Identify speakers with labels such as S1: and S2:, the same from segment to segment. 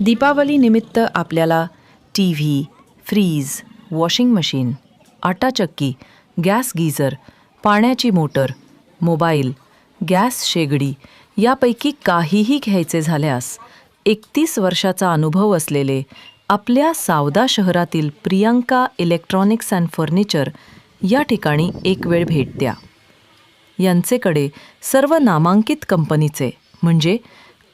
S1: दीपावलीनिमित्त आपल्याला T V fridge washing machine आटाचक्की gas geyser पाण्याची motor mobile gas शेगडी यापैकी काहीही घ्यायचे झाल्यास एकतीस वर्षाचा अनुभव असलेले आपल्या सावदा शहरातील प्रियांका इलेक्ट्रॉनिक्स अँड फर्निचर या ठिकाणी एक वेळ भेट द्या. यांचेकडे सर्व नामांकित कंपनीचे म्हणजे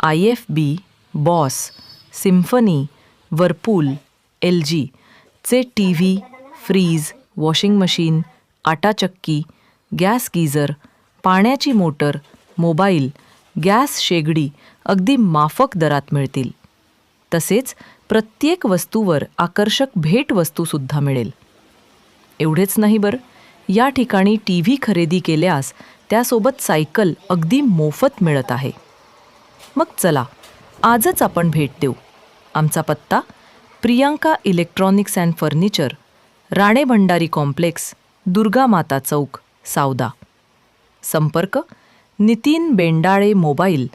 S1: I F B Bosch Symphony Whirlpool L G चे T V fridge washing machine आटाचक्की gas geyser पाण्याची मोटर मोबाईल गॅस शेगडी अगदी माफक दरात मिळतील. तसेच प्रत्येक वस्तूवर आकर्षक भेटवस्तूसुद्धा मिळेल. एवढेच नाही बरं या ठिकाणी टी व्ही खरेदी केल्यास त्यासोबत सायकल अगदी मोफत मिळत आहे. मग चला आजच आपण भेट देऊ. आमचा पत्ता Priyanka electronics and furniture Rane Bhandari complex Durga Mata Chowk Savda. संपर्क नितीन बेंडाळे मोबाईल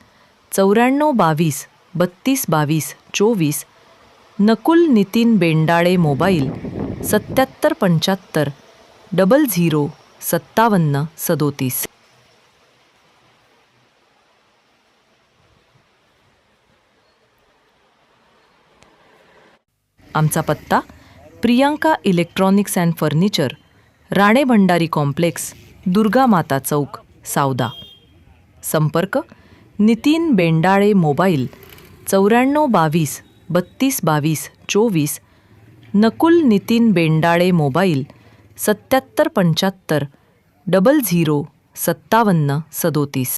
S1: चौऱ्याण्णव बावीस बत्तीस बावीस चोवीस नकुल नितीन बेंडाळे मोबाईल सत्याहत्तर पंच्याहत्तर डबल झिरो सत्तावन्न सदोतीस. आमचा पत्ता Priyanka electronics and furniture Rane Bhandari complex Durga Mata Chowk Savda. संपर्क नितीन बेंडाळे मोबाईल चौऱ्याण्णव बावीस बत्तीस बावीस चोवीस नकुल नितीन बेंडाळे मोबाईल सत्याहत्तर पंच्याहत्तर डबल झिरो सत्तावन्न सदोतीस.